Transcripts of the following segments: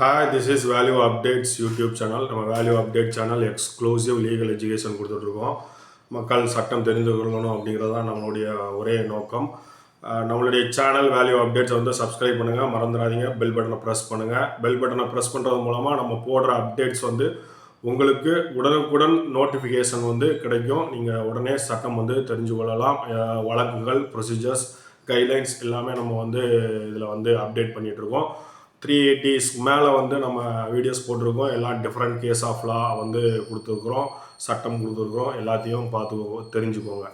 Hi this is value updates YouTube channel நம்ம value update channel exclusive legal education கொடுத்துட்ருக்கோம். மக்கள் சட்டம் தெரிந்து கொள்ளணும் அப்படிங்கிறது தான் நம்மளுடைய ஒரே நோக்கம். நம்மளுடைய சேனல் வேல்யூ அப்டேட்ஸ் வந்து சப்ஸ்கிரைப் பண்ணுங்கள் மறந்துடாதீங்க. பெல் பட்டனை ப்ரெஸ் பண்ணுங்கள் பெல் பட்டனை ப்ரெஸ் பண்ணுறது மூலமாக நம்ம போடுற அப்டேட்ஸ் வந்து உங்களுக்கு உடனுக்குடன் நோட்டிஃபிகேஷன் வந்து கிடைக்கும். நீங்கள் உடனே சட்டம் வந்து தெரிஞ்சு கொள்ளலாம். வழக்குகள் ப்ரொசீஜர்ஸ் கைட்லைன்ஸ் எல்லாமே நம்ம வந்து இதில் வந்து அப்டேட் பண்ணிகிட்ருக்கோம் த்ரீ எயிட்டிஸ்க்கு மேலே வந்து நம்ம வீடியோஸ் போட்டிருக்கோம். எல்லாம் டிஃப்ரெண்ட் கேஸ் ஆஃப் லா வந்து கொடுத்துருக்குறோம். சட்டம் கொடுத்துருக்குறோம். எல்லாத்தையும் பார்த்து தெரிஞ்சுக்கோங்க.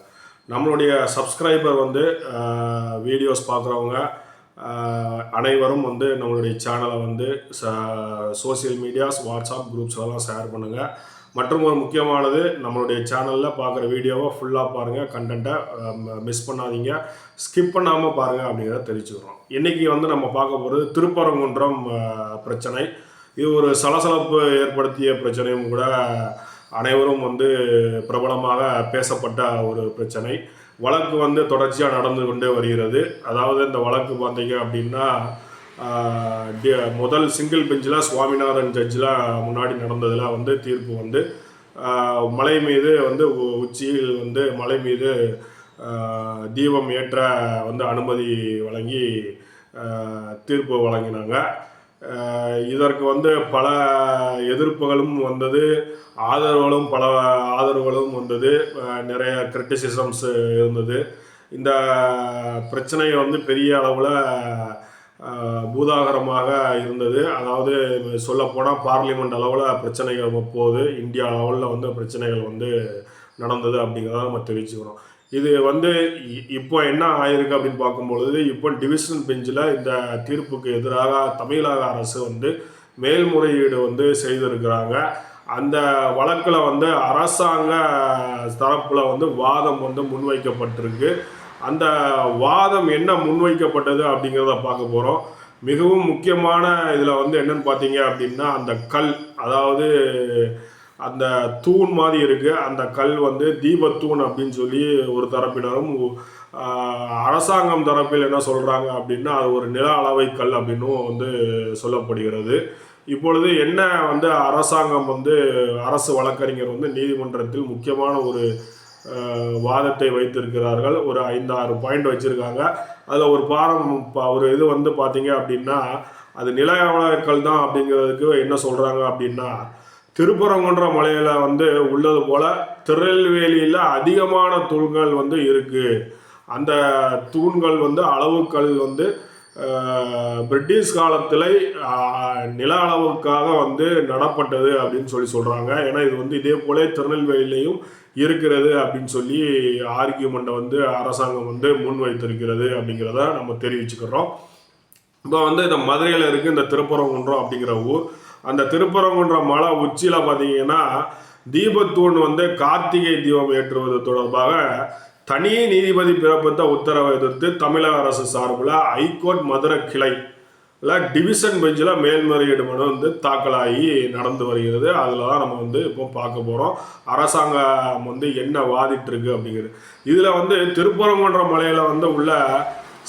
நம்மளுடைய சப்ஸ்கிரைபர் வந்து வீடியோஸ் பார்க்குறவங்க அனைவரும் வந்து நம்மளுடைய சேனலை வந்து ச சோஷியல் மீடியாஸ் வாட்ஸ்அப் குரூப்ஸ் எல்லாம் ஷேர் பண்ணுங்கள் மற்றும் ஒரு முக்கியமானது நம்மளுடைய சேனலில் பார்க்குற வீடியோவை ஃபுல்லாக பாருங்கள் கண்டென்ட்டை மிஸ் பண்ணாதீங்க. ஸ்கிப் பண்ணாமல் பாருங்கள் அப்படிங்கிறத தெரிவிச்சுக்கிறோம். இன்றைக்கி வந்து நம்ம பார்க்க போகிறது திருப்பரங்குன்றம் பிரச்சனை. இது ஒரு சலசலப்பு ஏற்படுத்திய பிரச்சனையும் கூட அனைவரும் வந்து பிரபலமாக பேசப்பட்ட ஒரு பிரச்சனை. வழக்கு வந்து தொடர்ச்சியாக நடந்து கொண்டே வருகிறது. அதாவது இந்த வழக்கு பார்த்தீங்க அப்படின்னா முதல் சிங்கிள் பெஞ்சில் சுவாமிநாதன் ஜட்ஜில் முன்னாடி நடந்ததில் வந்து தீர்ப்பு வந்து மலை மீது வந்து உச்சியில் வந்து மலை மீது தீபம் ஏற்ற வந்து அனுமதி வழங்கி தீர்ப்பு வழங்கினாங்க. இதற்கு வந்து பல எதிர்ப்புகளும் வந்தது ஆதரவுகளும் பல ஆதரவுகளும் வந்தது நிறைய கிரிட்டிசிசம்ஸ் இருந்தது. இந்த பிரச்சனையை வந்து பெரிய அளவில் பூதாகரமாக இருந்தது. அதாவது சொல்லப்போனால் பார்லிமெண்ட் அளவில் பிரச்சனைகள் போகுது இந்தியா லெவலில் வந்து பிரச்சனைகள் வந்து நடந்தது அப்படிங்கிறத நம்ம தெரிவிச்சுக்கிறோம் இது வந்து இ- இப்போ என்ன ஆயிருக்கு அப்படின்னு பார்க்கும்பொழுது இப்போ டிவிஷன் பெஞ்சில் இந்த தீர்ப்புக்கு எதிராக தமிழக அரசு வந்து மேல்முறையீடு வந்து செய்திருக்கிறாங்க. அந்த வழக்கில் வந்து அரசாங்க தரப்பில் வந்து வாதம் வந்து முன்வைக்கப்பட்டிருக்கு. அந்த வாதம் என்ன முன்வைக்கப்பட்டது அப்படிங்கிறத பார்க்க போகிறோம் மிகவும் முக்கியமான இதில் வந்து என்னன்னு பார்த்தீங்க அப்படின்னா அந்த கல் அதாவது அந்த தூண் மாதிரி இருக்கு. அந்த கல் வந்து தீபத்தூண் அப்படின்னு சொல்லி ஒரு தரப்பினரும் அரசாங்கம் தரப்பில் என்ன சொல்கிறாங்க அப்படின்னா அது ஒரு நில அளவை கல் அப்படின்னும் வந்து சொல்லப்படுகிறது. இப்பொழுது என்ன வந்து அரசாங்கம் வந்து அரசு வழக்கறிஞர் வந்து நீதிமன்றத்தில் முக்கியமான ஒரு வாதத்தை வைத்திருக்கிறார்கள். ஒரு ஐந்தாறு பாயிண்ட் வச்சிருக்காங்க. அதில் ஒரு பாரம் ஒரு இது வந்து பார்த்தீங்க அப்படின்னா அது நில தான் அப்படிங்கிறதுக்கு என்ன சொல்கிறாங்க அப்படின்னா திருப்பரங்குன்ற மலையில் வந்து உள்ளது போல் திருநெல்வேலியில் அதிகமான தூண்கள் வந்து இருக்குது அந்த தூண்கள் வந்து அளவுக்கல் வந்து பிரிட்டிஷ் காலத்தில் நில அளவுக்காக வந்து நடப்பட்டது அப்படின்னு சொல்லி சொல்கிறாங்க ஏன்னா இது வந்து இதே போல திருநெல்வேலியிலையும் இருக்கிறது அப்படின்னு சொல்லி ஆர்கியூமெண்ட்டை வந்து அரசாங்கம் வந்து முன்வைத்திருக்கிறது அப்படிங்கிறத நம்ம தெரிவிச்சுக்கிறோம். இப்போ வந்து இந்த மதுரையில் இருக்குது இந்த திருப்பரங்குன்றம் அப்படிங்கிற ஊர். அந்த திருப்பரங்குன்ற மலை உச்சியில் பார்த்தீங்கன்னா தீபத்தூண் வந்து கார்த்திகை தீபம் ஏற்றுவது தொடர்பாக தனி நீதிபதி பிறப்பித்த உத்தரவை எதிர்த்து தமிழக அரசு சார்பில் ஹைகோர்ட் மதுரை கிளை டிவிஷன் பெஞ்சில் மேல்முறையீடு மனு வந்து தாக்கலாகி நடந்து வருகிறது. அதில் தான் நம்ம வந்து இப்போ பார்க்க போகிறோம். அரசாங்கம் வந்து என்ன வாதிட்டுருக்கு அப்படிங்கிறது. இதில் வந்து திருப்பரங்குன்ற மலையில் வந்து உள்ள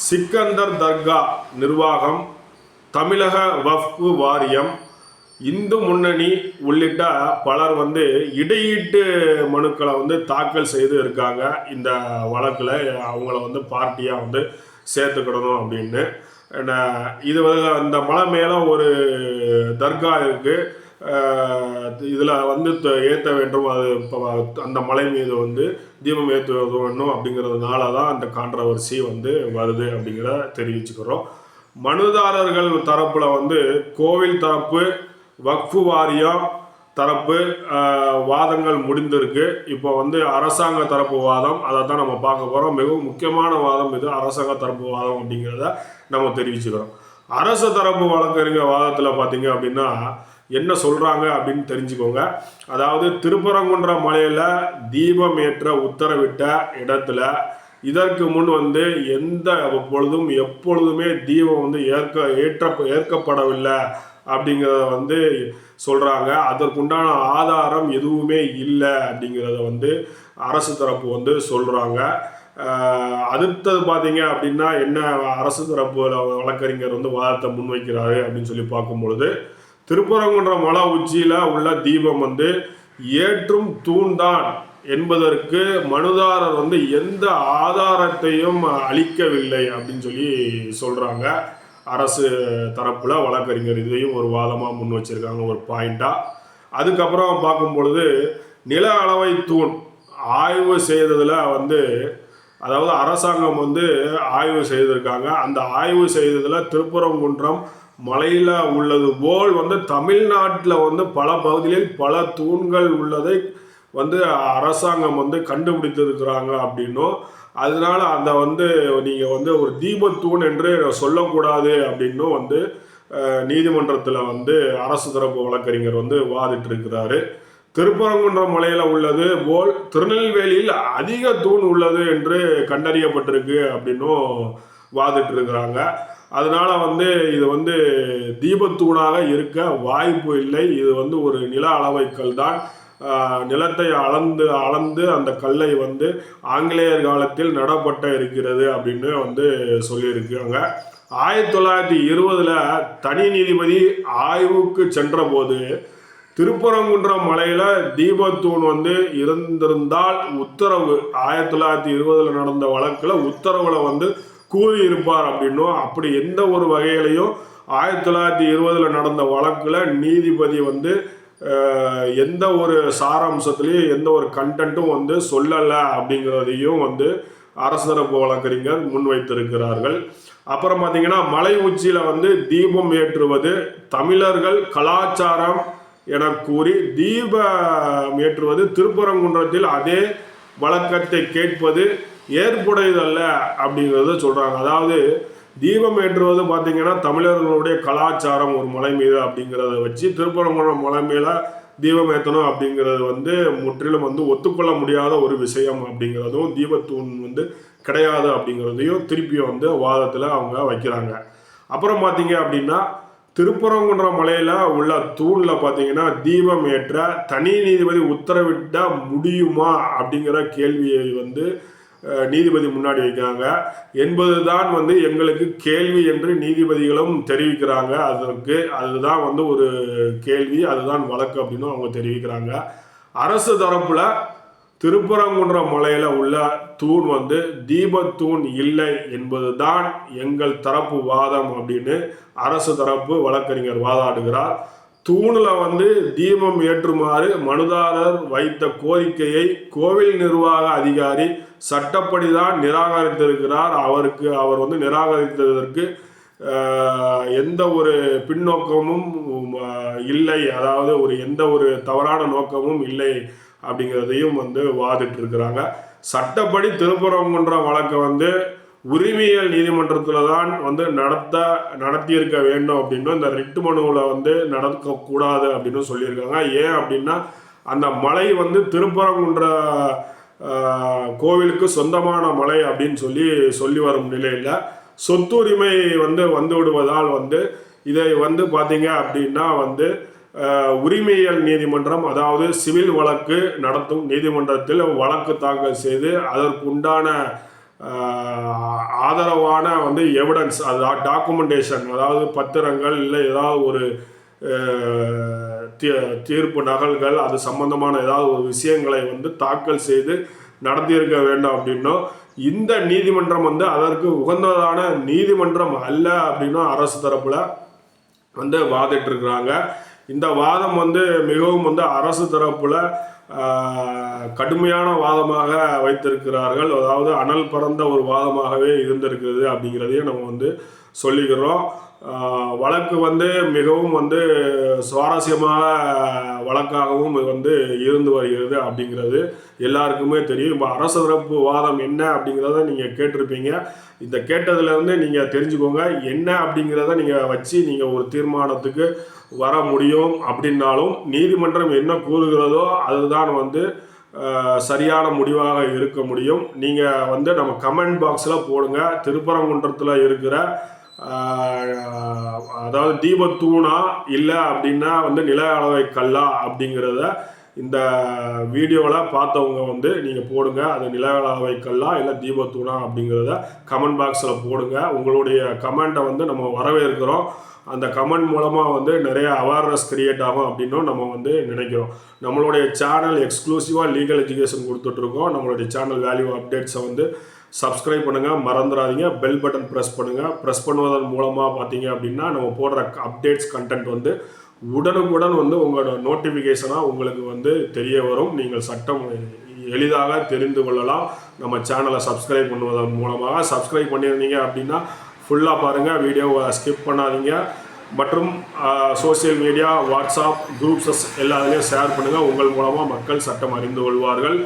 சிக்கந்தர் தர்கா நிர்வாகம் தமிழக வஃப்பு வாரியம் இந்து முன்னணி உள்ளிட்ட பலர் வந்து இடையீட்டு மனுக்களை வந்து தாக்கல் செய்து இருக்காங்க. இந்த வழக்கில் அவங்கள வந்து பார்ட்டியாக வந்து சேர்த்துக்கிடணும் அப்படின்னு. என்ன- இது வந்து அந்த மலை மேலே ஒரு தர்கா இருக்குது இதில் வந்து த- ஏற்ற வேண்டும். அது இப்போ அந்த மலை மீது வந்து தீபம் ஏற்ற வேண்டும் அப்படிங்கிறதுனால தான் அந்த கான்ட்ரவர்சி வந்து வருது அப்படிங்கிறத தெரிவிச்சுக்கிறோம். மனுதாரர்கள் தரப்பில் வந்து கோவில் தரப்பு வக்ஃபு வாரியம் தரப்பு வாதங்கள் முடிந்திருக்கு. இப்போ வந்து அரசாங்க தரப்பு வாதம் அதை தான் நம்ம பார்க்க போகிறோம் மிகவும் முக்கியமான வாதம் இது அரசாங்க தரப்பு வாதம் அப்படிங்கிறத நம்ம தெரிவிச்சுக்கிறோம். அரசு தரப்பு வழக்கறிஞர் வாதத்தில் பார்த்தீங்க அப்படின்னா என்ன சொல்கிறாங்க அப்படின்னு தெரிஞ்சுக்கோங்க. அதாவது திருப்பரங்குன்ற மலையில் தீபம் ஏற்ற உத்தரவிட்ட இடத்துல இதற்கு முன் வந்து எந்த பொழுதும் எப்பொழுதுமே தீபம் வந்து ஏற்க ஏற்ற ஏற்கப்படவில்லை. அப்படிங்கிறத வந்து சொல்கிறாங்க அதற்குண்டான ஆதாரம் எதுவுமே இல்லை அப்படிங்கிறத வந்து அரசு தரப்பு வந்து சொல்கிறாங்க அடுத்தது பார்த்தீங்க அப்படின்னா என்ன அரசு தரப்பு வழக்கறிஞர் வந்து வாதத்தை முன்வைக்கிறாரு அப்படின்னு சொல்லி பார்க்கும் பொழுது திருப்பரங்குன்ற மலை உச்சியில் உள்ள தீபம் வந்து ஏற்றும் தூண்தான் என்பதற்கு மனுதாரர் வந்து எந்த ஆதாரத்தையும் அளிக்கவில்லை அப்படின்னு சொல்லி சொல்கிறாங்க அரசு தரப்புல வழக்கறிஞர் இதையும் ஒரு வாதமா முன் வச்சிருக்காங்க ஒரு பாயிண்டா அதுக்கப்புறம் பார்க்கும் பொழுது நில அளவை தூண் ஆய்வு செய்ததுல வந்து அதாவது அரசாங்கம் வந்து ஆய்வு செய்திருக்காங்க. அந்த ஆய்வு செய்ததில் திருப்பரங்குன்றம் மலையில் உள்ளது போல் வந்து தமிழ்நாட்டில் வந்து பல பகுதிகளில் பல தூண்கள் உள்ளதை வந்து அரசாங்கம் வந்து கண்டுபிடித்திருக்கிறாங்க அப்படின்னும். அதனால அந்த வந்து நீங்கள் வந்து ஒரு தீபத்தூண் என்று சொல்லக்கூடாது அப்படின்னும் வந்து நீதிமன்றத்தில் வந்து அரசு தரப்பு வழக்கறிஞர் வந்து வாதிட்டு இருக்கிறாரு திருப்பரங்குன்றம் மலையில் உள்ளது போல் திருநெல்வேலியில் அதிக தூண் உள்ளது என்று கண்டறியப்பட்டிருக்கு அப்படின்னும் வாதிட்டு இருக்கிறாங்க அதனால வந்து இது வந்து தீபத்தூணாக இருக்க வாய்ப்பு இல்லை. இது வந்து ஒரு நில அளவைக்கல் தான். நிலத்தை அளந்து அளந்து அந்த கல்லை வந்து ஆங்கிலேயர் காலத்தில் நடப்பட்ட இருக்கிறது அப்படின்னு வந்து சொல்லியிருக்காங்க. ஆயிரத்தி தொள்ளாயிரத்தி இருபதில் தனி நீதிபதி ஆய்வுக்கு சென்றபோது திருப்பரங்குன்றம் மலையில் தீபத்தூண் வந்து இருந்திருந்தால் உத்தரவு ஆயிரத்தி தொள்ளாயிரத்தி இருபதில் நடந்த வழக்கில் உத்தரவில் வந்து கூறியிருப்பார் அப்படின்னும் அப்படி எந்த ஒரு வகையிலையும் ஆயிரத்தி தொள்ளாயிரத்தி இருபதில் நடந்த வழக்கில் நீதிபதி வந்து எந்த ஒரு சாராம்சத்துலேயும் எந்த ஒரு கண்டென்ட்டும் வந்து சொல்லலை அப்படிங்கிறதையும் வந்து அரசு தரப்பு வழக்கறிஞர் முன்வைத்திருக்கிறார்கள். அப்புறம் பார்த்தீங்கன்னா மலை உச்சியில் வந்து தீபம் ஏற்றுவது தமிழர்கள் கலாச்சாரம் என கூறி தீபம் ஏற்றுவது திருப்பரங்குன்றத்தில் அதே வழக்கத்தை கேட்பது ஏற்புடையதல்ல அப்படிங்கிறத சொல்கிறாங்க அதாவது தீபம் ஏற்றுவது பார்த்தீங்கன்னா தமிழர்களுடைய கலாச்சாரம் ஒரு மலை மீது அப்படிங்கிறத வச்சு திருப்பரங்குன்றம் மலை மேல தீபம் ஏற்றணும் அப்படிங்கிறது வந்து முற்றிலும் வந்து ஒத்துக்கொள்ள முடியாத ஒரு விஷயம் அப்படிங்கிறதும் தீபத்தூண் வந்து கிடையாது அப்படிங்கிறதையும் திருப்பியும் வந்து வாதத்தில் அவங்க வைக்கிறாங்க. அப்புறம் பார்த்தீங்க அப்படின்னா திருப்பரங்குன்ற மலையில் உள்ள தூணில் பார்த்தீங்கன்னா தீபம் ஏற்ற தனி நீதிபதி உத்தரவிட்ட முடியுமா அப்படிங்கிற கேள்வியை வந்து நீதிபதி முன்னாடி வைக்கிறாங்க. என்பது தான் வந்து எங்களுக்கு கேள்வி என்று நீதிபதிகளும் தெரிவிக்கிறாங்க. அதற்கு அதுதான் வந்து ஒரு கேள்வி அதுதான் வழக்கு அப்படின்னு அவங்க தெரிவிக்கிறாங்க. அரசு தரப்புல திருப்பரங்குன்றம் மலையில உள்ள தூண் வந்து தீபத்தூண் இல்லை என்பது தான் எங்கள் தரப்பு வாதம் அப்படின்னு அரசு தரப்பு வழக்கறிஞர் வாதாடுகிறார். தூணில் வந்து தீபம் ஏற்றுமாறு மனுதாரர் வைத்த கோரிக்கையை கோவில் நிர்வாக அதிகாரி சட்டப்படிதான் நிராகரித்திருக்கிறார். அவருக்கு அவர் வந்து நிராகரித்ததற்கு எந்த ஒரு பின்னோக்கமும் இல்லை. அதாவது ஒரு எந்த ஒரு தவறான நோக்கமும் இல்லை அப்படிங்கிறதையும் வந்து வாதிட்டு இருக்கிறாங்க சட்டப்படி திருப்பரங்குன்ற வழக்கை வந்து உரிமையியல் நீதிமன்றத்தில் தான் வந்து நடத்த நடத்தியிருக்க வேண்டும் அப்படின்னு இந்த ரிட்டு மனுவில் வந்து நடக்கக்கூடாது அப்படின்னு சொல்லியிருக்காங்க. ஏன் அப்படின்னா அந்த மலை வந்து திருப்பரங்குன்ற கோவிலுக்கு சொந்தமான மலை அப்படின்னு சொல்லி சொல்லி வரும் நிலையில் சொத்துரிமை வந்து வந்து விடுவதால் வந்து இதை வந்து பார்த்தீங்க அப்படின்னா வந்து அஹ், உரிமையியல் நீதிமன்றம் அதாவது சிவில் வழக்கு நடத்தும் நீதிமன்றத்தில் வழக்கு தாக்கல் செய்து அதற்குண்டான ஆதரவான வந்து எவிடன்ஸ் அது டாக்குமெண்டேஷன் அதாவது பத்திரங்கள் இல்லை ஏதாவது ஒரு தீ- தீர்ப்பு நகல்கள் அது சம்பந்தமான ஏதாவது ஒரு விஷயங்களை வந்து தாக்கல் செய்து நடத்தியிருக்க வேண்டும் அப்படின்னும். இந்த நீதிமன்றம் வந்து அதற்கு உகந்ததான நீதிமன்றம் அல்ல அப்படின்னும் அரசு தரப்புல வந்து வாதிட்டு இருக்கிறாங்க இந்த வாதம் வந்து மிகவும் வந்து அரசு தரப்புல கடுமையான வாதமாக வைத்திருக்கிறார்கள். அதாவது அனல் பறந்த ஒரு வாதமாகவே இருந்திருக்கிறது அப்படிங்கிறதையும் நம்ம வந்து சொல்லிக்கிறோம். வழக்கு வந்து மிகவும் வந்து சுவாரஸ்யமாக வழக்காகவும் வந்து இருந்து வருகிறது அப்படிங்கிறது எல்லாருக்குமே தெரியும். இப்போ அரசு தரப்பு வாதம் என்ன அப்படிங்கிறத நீங்கள் கேட்டிருப்பீங்க. இந்த கேட்டதுலேருந்து நீங்கள் தெரிஞ்சுக்கோங்க. என்ன அப்படிங்கிறத நீங்கள் வச்சு நீங்கள் ஒரு தீர்மானத்துக்கு வர முடியும் அப்படின்னாலும் நீதிமன்றம் என்ன கூறுகிறதோ அதுதான் வந்து சரியான முடிவாக இருக்க முடியும். நீங்கள் வந்து நம்ம கமெண்ட் பாக்ஸில் போடுங்க. திருப்பரங்குன்றத்தில் இருக்கிற அதாவது தீபத்தூணா இல்லை அப்படின்னா வந்து நில அளவை கல்லா அப்படிங்கிறத இந்த வீடியோவில் பார்த்தவங்க வந்து நீங்கள் போடுங்க. அது நிலவலாவைக்கல்லா இல்லை தீபத்தூணா அப்படிங்கிறத கமெண்ட் பாக்ஸில் போடுங்க. உங்களுடைய கமெண்ட்டை வந்து நம்ம வரவேற்கிறோம். அந்த கமெண்ட் மூலமாக வந்து நிறைய அவேர்னஸ் கிரியேட் ஆகும் அப்படின்னும் நம்ம வந்து நினைக்கிறோம். நம்மளுடைய சேனல் எக்ஸ்க்ளூசிவாக லீகல் எஜுகேஷன் கொடுத்துட்ருக்கோம் நம்மளுடைய சேனல் வேல்யூ அப்டேட்ஸை வந்து சப்ஸ்கிரைப் பண்ணுங்கள் மறந்துடாதீங்க. பெல் பட்டன் ப்ரெஸ் பண்ணுங்கள் ப்ரெஸ் பண்ணுவதன் மூலமாக பார்த்தீங்க அப்படின்னா நம்ம போடுற அப்டேட்ஸ் கண்டென்ட் வந்து உடனுக்குடன் வந்து உங்களோட நோட்டிஃபிகேஷனாக உங்களுக்கு வந்து தெரிய வரும். நீங்கள் சட்டம் எளிதாக தெரிந்து கொள்ளலாம். நம்ம சேனலை சப்ஸ்கிரைப் பண்ணுவதன் மூலமாக. சப்ஸ்கிரைப் பண்ணியிருந்தீங்க அப்படின்னா ஃபுல்லாக பாருங்கள் வீடியோவை ஸ்கிப் பண்ணாதீங்க. மற்றும் சோஷியல் மீடியா வாட்ஸ்அப் குரூப்ஸஸ் எல்லாத்துலேயும் ஷேர் பண்ணுங்கள் உங்கள் மூலமாக மக்கள் சட்டம் அறிந்து கொள்வார்கள்.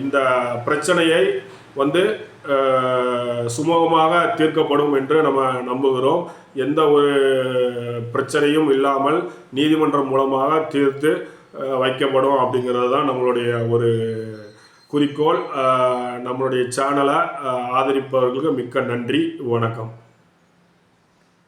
இந்த பிரச்சனையை வந்து சுமூகமாக தீர்க்கப்படும் என்று நம்ம நம்புகிறோம். எந்த ஒரு பிரச்சனையும் இல்லாமல் நீதிமன்றம் மூலமாக தீர்த்து வைக்கப்படும் அப்படிங்கிறது தான் நம்மளுடைய ஒரு குறிக்கோள். நம்மளுடைய சேனலை ஆதரிப்பவர்களுக்கு மிக்க நன்றி வணக்கம்.